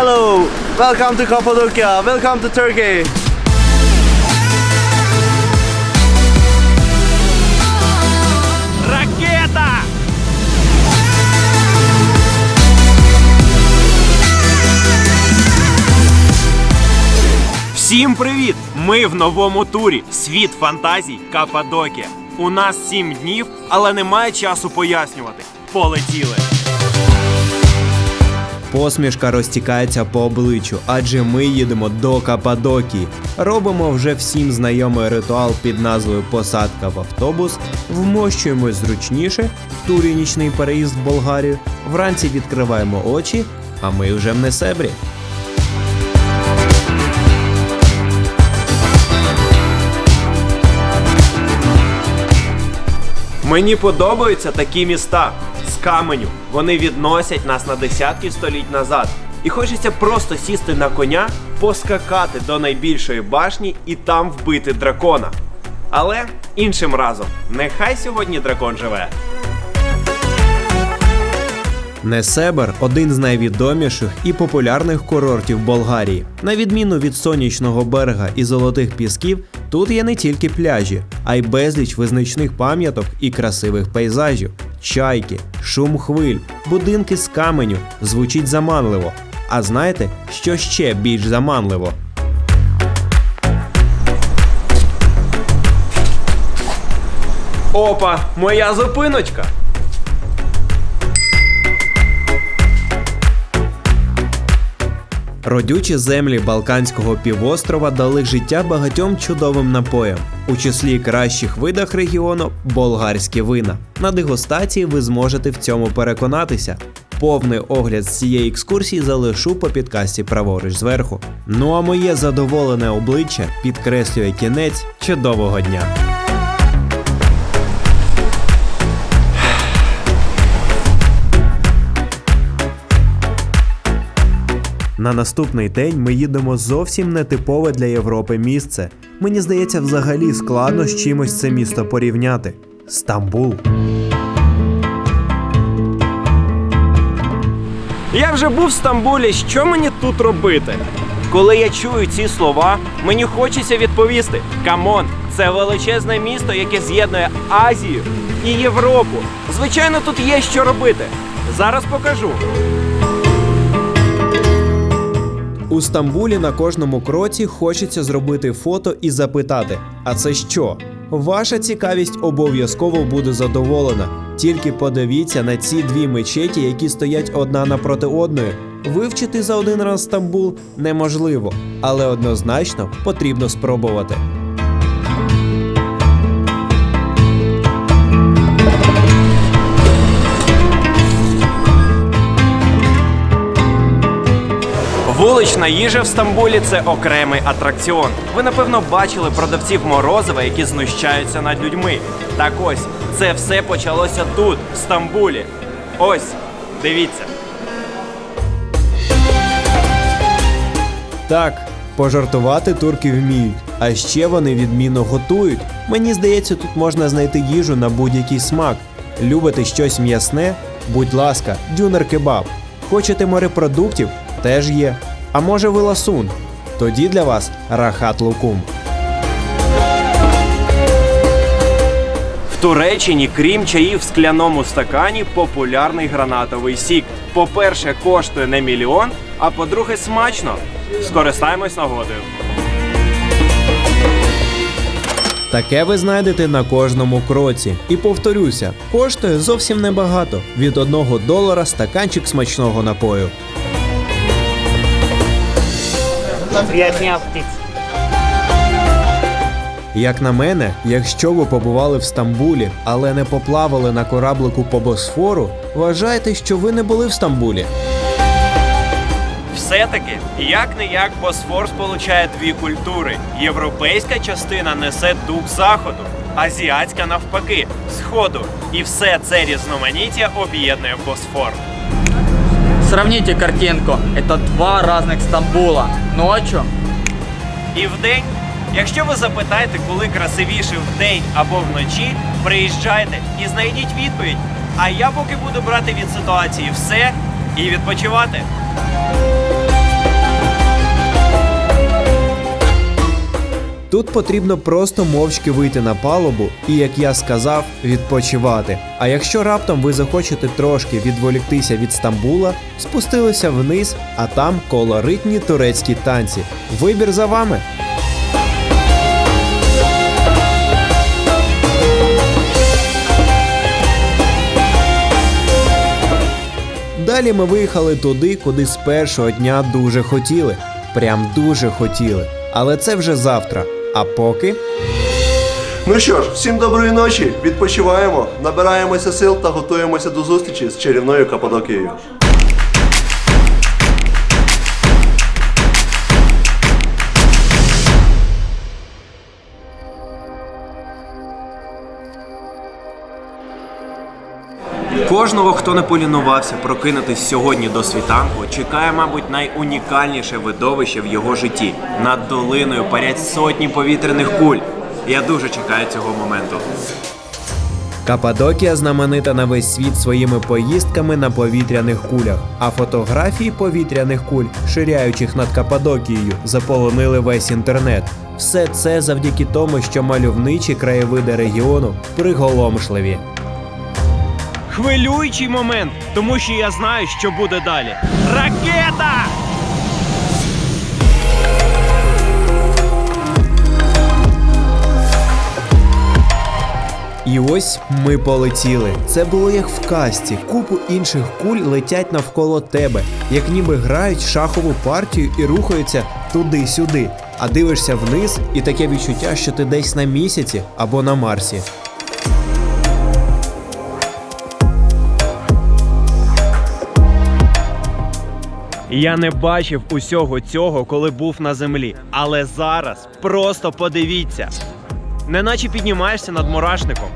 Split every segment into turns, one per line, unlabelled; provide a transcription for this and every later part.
Hello, welcome to Cappadocia, welcome to Turkey.
Ракета! Всім привіт! Ми в новому турі Світ фантазій Каппадокія. У нас сім днів, але немає часу пояснювати. Полетіли!
Посмішка розтікається по обличчю, адже ми їдемо до Кападокії. Робимо вже всім знайомий ритуал під назвою Посадка в автобус, вмощуємось зручніше, в турі нічний переїзд в Болгарію. Вранці відкриваємо очі, а ми вже в Несебрі.
Мені подобаються такі міста каменю. Вони відносять нас на десятки століть назад. І хочеться просто сісти на коня, поскакати до найбільшої башні і там вбити дракона. Але іншим разом, нехай сьогодні дракон живе.
Несебер один з найвідоміших і популярних курортів Болгарії. На відміну від сонячного берега і золотих пісків, тут є не тільки пляжі, а й безліч визначних пам'яток і красивих пейзажів. Чайки, шум хвиль, будинки з каменю звучить заманливо. А знаєте, що ще більш заманливо?
Опа, моя зупиночка.
Родючі землі Балканського півострова дали життя багатьом чудовим напоям, у числі кращих видах регіону болгарські вина. На дегустації ви зможете в цьому переконатися. Повний огляд з цієї екскурсії залишу по підкасті праворуч зверху. Ну а моє задоволене обличчя підкреслює кінець чудового дня. На наступний день ми їдемо зовсім нетипове для Європи місце. Мені здається, взагалі складно з чимось це місто порівняти. Стамбул.
Я вже був в Стамбулі. Що мені тут робити? Коли я чую ці слова, мені хочеться відповісти: Камон, це величезне місто, яке з'єднує Азію і Європу. Звичайно, тут є що робити. Зараз покажу.
У Стамбулі на кожному кроці хочеться зробити фото і запитати: а це що? Ваша цікавість обов'язково буде задоволена. Тільки подивіться на ці дві мечеті, які стоять одна напроти одної. Вивчити за один раз Стамбул неможливо, але однозначно потрібно спробувати.
Вулична їжа в Стамбулі це окремий атракціон. Ви напевно бачили продавців морозива, які знущаються над людьми. Так ось, це все почалося тут, в Стамбулі. Ось, дивіться.
Так, пожартувати турки вміють, а ще вони відмінно готують. Мені здається, тут можна знайти їжу на будь-який смак. Любите щось м'ясне? Будь ласка, дюнер кебаб. Хочете морепродуктів? Теж є. А може ви ласун? Тоді для вас рахат лукум.
В Туреччині, крім чаїв в скляному стакані, популярний гранатовий сік. По-перше, коштує не мільйон, а по-друге, смачно. Скористаємось нагодою.
Таке ви знайдете на кожному кроці. І повторюся, коштує зовсім небагато від 1 долара стаканчик смачного напою.
Приятня птиць.
Як на мене, якщо ви побували в Стамбулі, але не поплавали на кораблику по Босфору, вважайте, що ви не були в Стамбулі.
Все-таки, як не як Босфор сполучає дві культури. Європейська частина несе дух заходу, азіатська навпаки, сходу. І все це різноманіття об'єднує Босфор.
Сравните картинку. Это два разных Стамбула. Ночью
І вдень, якщо ви запитаєте, коли красивіше вдень або вночі, приїжджайте і знайдіть відповідь. А я поки буду брати від ситуації все і відпочивати.
Тут потрібно просто мовчки вийти на палубу і, як я сказав, відпочивати. А якщо раптом ви захочете трошки відволіктися від Стамбула, спустилися вниз, а там колоритні турецькі танці. Вибір за вами. Далі ми виїхали туди, куди з першого дня дуже хотіли. Прям дуже хотіли. Але це вже завтра. А поки.
Ну що ж, всім доброї ночі, відпочиваємо, набираємося сил та готуємося до зустрічі з чарівною Каппадокією.
Кожного, хто не полінувався прокинутись сьогодні до світанку, чекає, мабуть, найунікальніше видовище в його житті. Над долиною парять сотні повітряних куль. Я дуже чекаю цього моменту.
Кападокія знаменита на весь світ своїми поїздками на повітряних кулях, а фотографії повітряних куль, ширяючих над Кападокією, заполонили весь інтернет. Все це завдяки тому, що мальовничі краєвиди регіону приголомшливі.
Хвилюючий момент, тому що я знаю, що буде далі. Ракета!
І ось ми полетіли. Це було як в касті. Купу інших куль летять навколо тебе, як ніби грають шахову партію і рухаються туди-сюди. А дивишся вниз, і таке відчуття, що ти десь на місяці або на Марсі.
Я не бачив усього цього, коли був на землі. Але зараз просто подивіться. Неначе піднімаєшся над мурашником.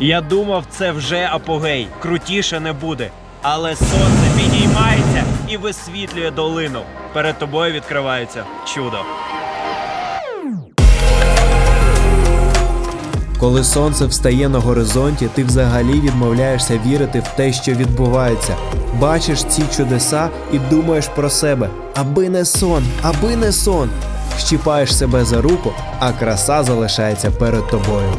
Я думав, це вже апогей, крутіше не буде. Але сонце підіймається і висвітлює долину. Перед тобою відкривається чудо.
Коли сонце встає на горизонті, ти взагалі відмовляєшся вірити в те, що відбувається. Бачиш ці чудеса і думаєш про себе, аби не сон, аби не сон. Щіпаєш себе за руку, а краса залишається перед тобою.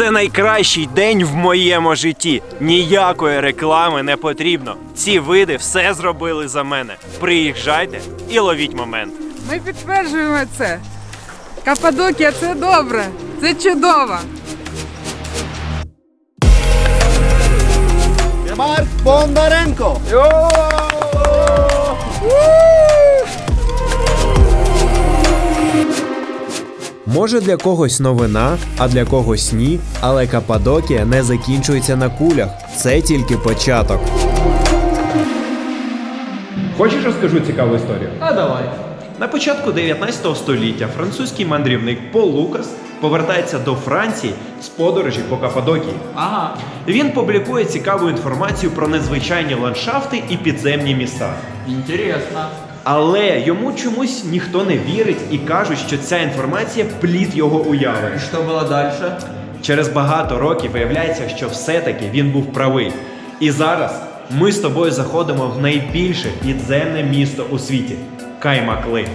Це найкращий день в моєму житті. Ніякої реклами не потрібно. Ці види все зробили за мене. Приїжджайте і ловіть момент.
Ми підтверджуємо це. Каппадокія це добре, це чудово.
Марк Бондаренко!
Може для когось новина, а для когось ні, але Кападокія не закінчується на кулях. Це тільки початок.
Хочеш розкажу цікаву історію?
А давай.
На початку 19 століття французький мандрівник Пол Лукас повертається до Франції з подорожі по Каппадокії.
Ага.
Він публікує цікаву інформацію про незвичайні ландшафти і підземні міста.
Интересно.
Але йому чомусь ніхто не вірить і кажуть, що ця інформація плід його уяви.
И что было дальше?
Через багато років виявляється, що все-таки він був правий. І зараз ми з тобою заходимо в найбільше підземне місто у світі Каймакли.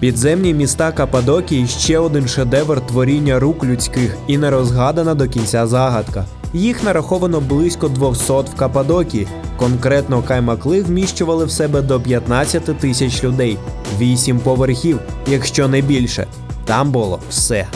Підземні міста Кападокії ще один шедевр творіння рук людських і не розгадана до кінця загадка. Їх нараховано близько 200 в Кападокі. Конкретно каймакли вміщували в себе до 15 тисяч людей, 8 поверхів, якщо не більше. Там було все.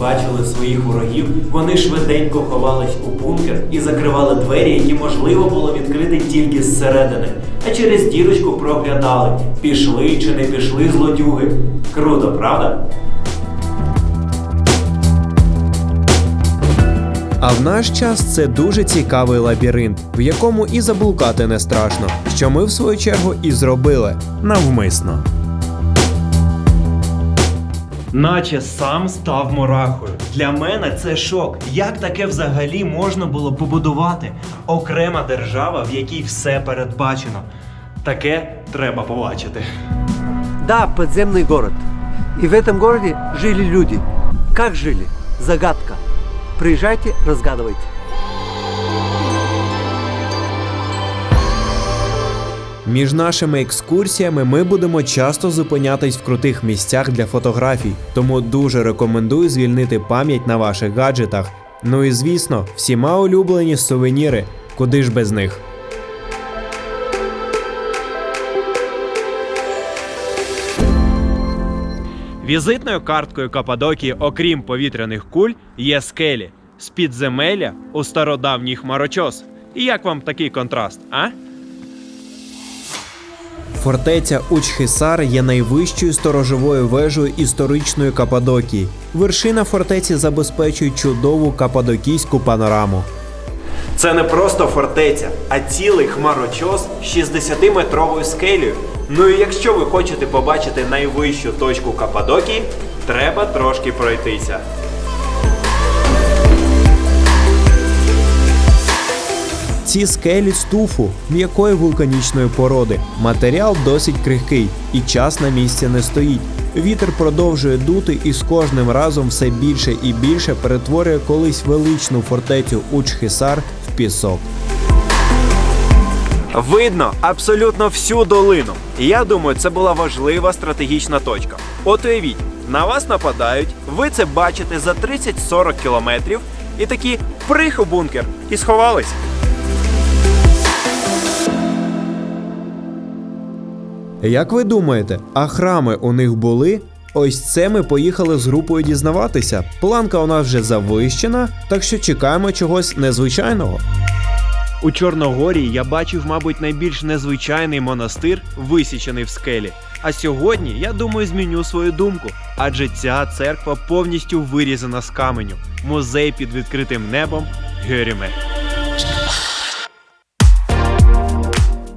Бачили своїх ворогів, вони швиденько ховались у бункер і закривали двері, які можливо було відкрити тільки зсередини, а через дірочку проглядали, пішли чи не пішли злодюги. Круто, правда?
А в наш час це дуже цікавий лабіринт, в якому і заблукати не страшно, що ми в свою чергу і зробили навмисно
Наче сам став мурахою. Для мене це шок. Як таке взагалі можна було побудувати? Окрема держава, в якій все передбачено. Таке треба побачити.
Да, подземный город. И в этом городе жили люди. Как жили? Загадка. Приезжайте, разгадывайте.
Між нашими екскурсіями ми будемо часто зупинятись в крутих місцях для фотографій, тому дуже рекомендую звільнити пам'ять на ваших гаджетах. Ну і звісно, всіма улюблені сувеніри, куди ж без них.
Візитною карткою Каппадокії, окрім повітряних куль, є скелі з підземелля у стародавній хмарочос. І як вам такий контраст, а?
Фортеця Учхисар є найвищою сторожовою вежею історичної Кападокії. Вершина фортеці забезпечує чудову кападокійську панораму.
Це не просто фортеця, а цілий хмарочос з 60-метровою скелею. Ну і якщо ви хочете побачити найвищу точку Каппадокії, треба трошки пройтися.
Ці скелі з туфу м'якої вулканічної породи. Матеріал досить крихкий і час на місці не стоїть. Вітер продовжує дути і з кожним разом все більше і більше перетворює колись величну фортецю Учхисар в пісок.
Видно абсолютно всю долину. Я думаю, це була важлива стратегічна точка. От уявіть, на вас нападають, ви це бачите за 30-40 кілометрів, і такі прих у бункер і сховались.
Як ви думаєте, а храми у них були? Ось це ми поїхали з групою дізнаватися. Планка у нас вже завищена, так що чекаємо чогось незвичайного.
У Чорногорії я бачив, мабуть, найбільш незвичайний монастир, висічений в скелі. А сьогодні я думаю, зміню свою думку, адже ця церква повністю вирізана з каменю. Музей під відкритим небом Геріме.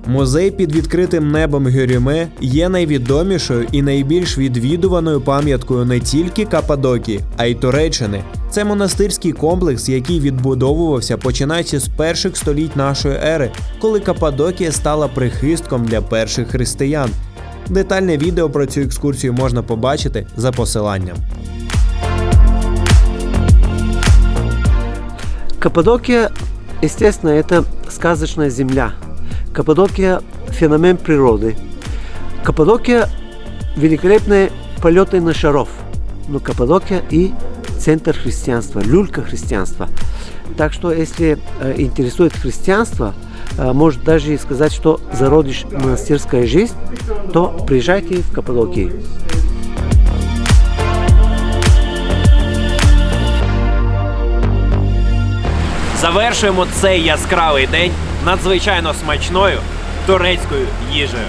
Музей під відкритим небом Гюріме є найвідомішою і найбільш відвідуваною пам'яткою не тільки Каппадокії, а й Туреччини. Це монастирський комплекс, який відбудовувався починаючи з перших століть нашої ери, коли Каппадокія стала прихистком для перших християн. Детальне відео про цю екскурсію можна побачити за посиланням.
Каппадокия, естественно, это сказочная земля. Каппадокия – феномен природы. Каппадокия – великолепные полеты на шаров. Но Каппадокия и центр христианства, люлька христианства. Так что, если э, интересует христианство, э, может даже и сказать, что зародиш монастырская жизнь, то приезжайте в Каппадокию.
Завершуємо цей яскравий день надзвичайно смачною турецькою їжею.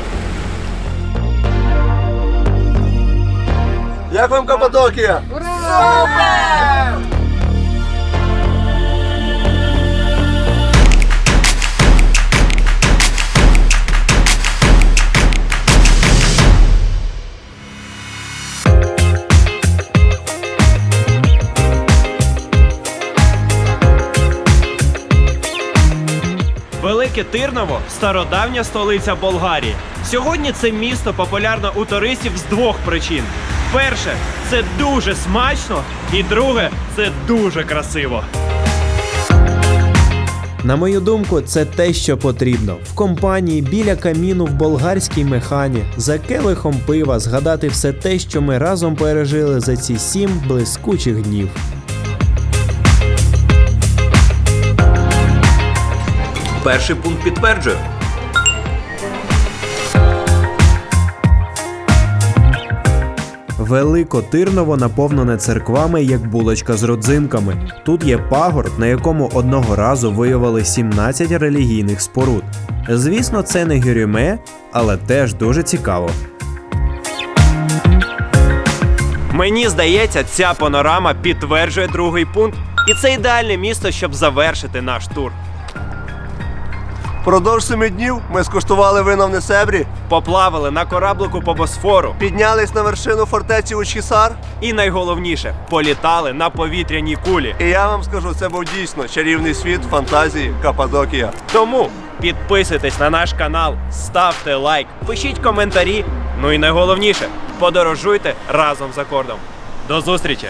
Як вам Каппадокія?
Велике Тирново стародавня столиця Болгарії. Сьогодні це місто популярно у туристів з двох причин: перше, це дуже смачно, і друге це дуже красиво.
На мою думку, це те, що потрібно. В компанії біля каміну в болгарській механі за келихом пива згадати все те, що ми разом пережили за ці сім блискучих днів.
Перший пункт підтверджую.
Велико Тирново наповнене церквами як булочка з родзинками. Тут є пагорб, на якому одного разу виявили 17 релігійних споруд. Звісно, це не гюрюме, але теж дуже цікаво.
Мені здається, ця панорама підтверджує другий пункт, і це ідеальне місто, щоб завершити наш тур.
Продовж семи днів ми скуштували вина в Несебрі,
Поплавали на кораблику по Босфору,
піднялись на вершину фортеці Учхісар,
і найголовніше політали на повітряній кулі.
і я вам скажу, це був дійсно чарівний світ фантазії Каппадокія.
Тому підписуйтесь на наш канал, ставте лайк, пишіть коментарі. Ну і найголовніше, подорожуйте разом за кордом. До зустрічі!